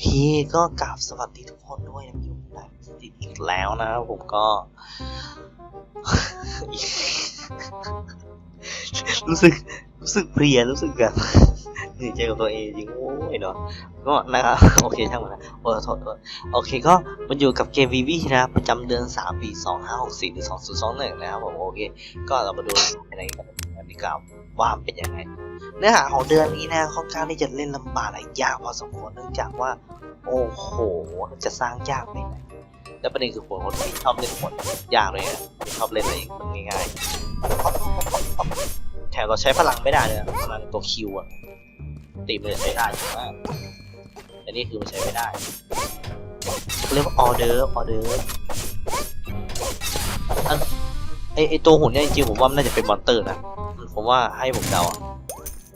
เคก็กราบสวัสดีทุกคนด้วยนะอยู่ในติดอีกแล้วนะครับผมก็ รู้สึกรู้สึกเพลียรู้สึกแบบ คือยใจกับตัวเองจริงโอ้ยเนาะก็นะครับโอเคช่างมันนะโอ้ยโทษโทษโอเคก็มันอยู่กับเกมวีวีนะครับประจำเดือน3ปี2564หรือ2021นะครับผมโอเคก็เรามาดูอะไรกันกันดีกว่าว่าเป็นยังไงเนื้อหาของเดือนนี้นะค่อนข้างที่จะเล่นลำบากและยากพอสมควรเนื่องจากว่า โอ้โหจะสร้างยากไปไหนแล้วประเด็นคือผมคนที่ชอบเล่นหมดยากเลยนะชอบเล่นอะไรมันง่ายๆแถมเราใช้พลังไม่ได้เลยนะพลังตัวคิวอะ ตีมันจะใช้ได้ใช่ไหมแต่นี่คือมันใช้ไม่ได้เรียกว่าออเดอร์ออเดอร์อันไอไอตัวหุ่นเนี่ยจริงๆผมว่ามันน่าจะเป็นมอนเตอร์นะ ผมว่าให้ผมเดาอะ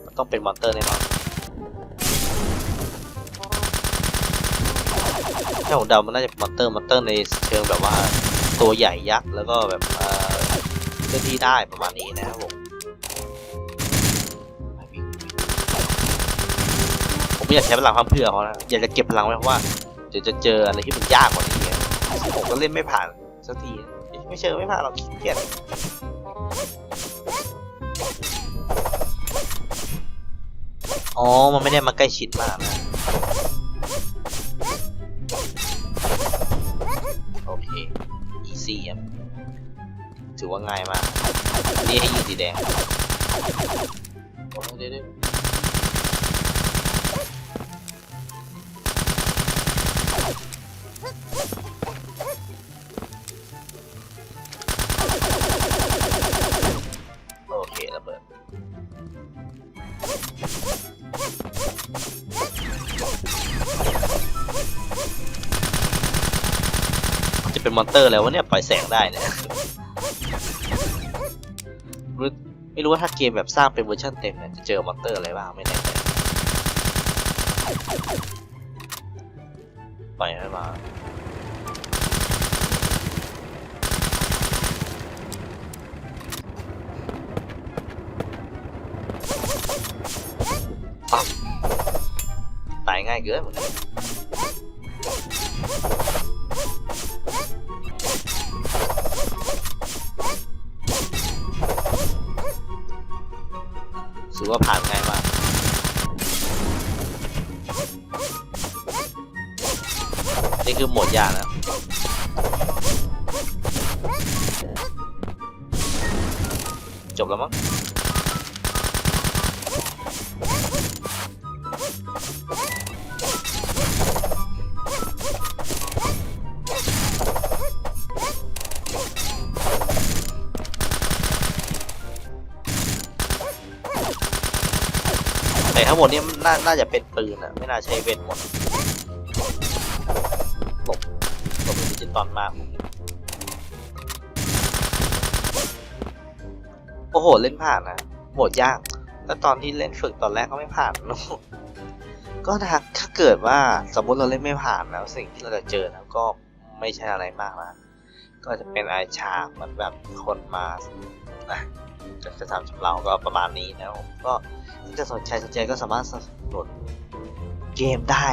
มันต้องเป็นมอนเตอร์แน่นอนถ้าผมเดามันน่าจะเป็นมอนเตอร์มอนเตอร์ในเชิงแบบว่าตัวใหญ่ยักษ์แล้วก็แบบเอ่อเคลื่อนที่ได้ประมาณนี้นะครับผม ไม่อยากใช้พลังพังเพื่อเขานะอยากจะเก็บพลังไว้เพราะว่าเดี๋ยวจะเจออะไรที่มันยากกว่านี้ผมก็เล่นไม่ผ่านสักทีไม่เชิงไม่ผ่านเราขี้เกียจอ๋อ มันไม่ได้มาใกล้ชิดมากนะโอเค อีซี่ครับถือว่าง่ายมาก นี่ให้ยิงสีแดงโอ้เดี๋ยว โอเคระเบิดจะเป็นมอนเตอร์แล้ววะเนี่ยปล่อยแสงได้เนี่ยไม่รู้ว่าถ้าเกมแบบสร้างเป็นเวอร์ชันเต็มเนี่ยจะเจอมอนเตอร์อะไรบ้างไม่แน่ใจ ปล่อยให้มาปั๊บตายง่ายเกินเหมือนกันถือว่าผ่านง่ายมาก นี่คือโหมดยากนะจบแล้วมั้งแต่ทั้งหมดนี้น่าจะเป็นปืนอะไม่น่าใช้เวทหมด ตอลมาโอ้โห เล่นผ่านนะโหมดยาก แล้วตอนที่เล่นฝึกตอนแรกก็ไม่ผ่านก็ถ้าถ้าเกิดว่าสมมติเราเล่นไม่ผ่านแล้วสิ่งที่เราจะเจอนะก็ไม่ใช่อะไรมากนะ ก็จะเป็นไอฉากเหมือนแบบคนมานะจะจะทำชำเราก็ประมาณนี้นะผมก็ถ้าจะสนใจสนใจก็สามารถสนับสนุนเกมได้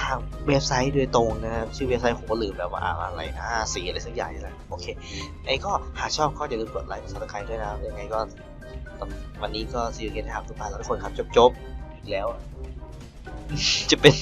ทางเว็บไซต์โดยตรงนะครับชื่อเว็บไซต์ผมก็ลืมแล้วว่าอะไรนะสีอะไรสักอย่างนี่แหละโอเคไอ้ก็หากชอบก็อย่าลืมกดไลค์กดซับสไครต์ด้วยนะครับยังไงก็วันนี้ก็ซีเรียสครับทุกท่านทุกคนครับจบๆอีกแล้ว จะเป็น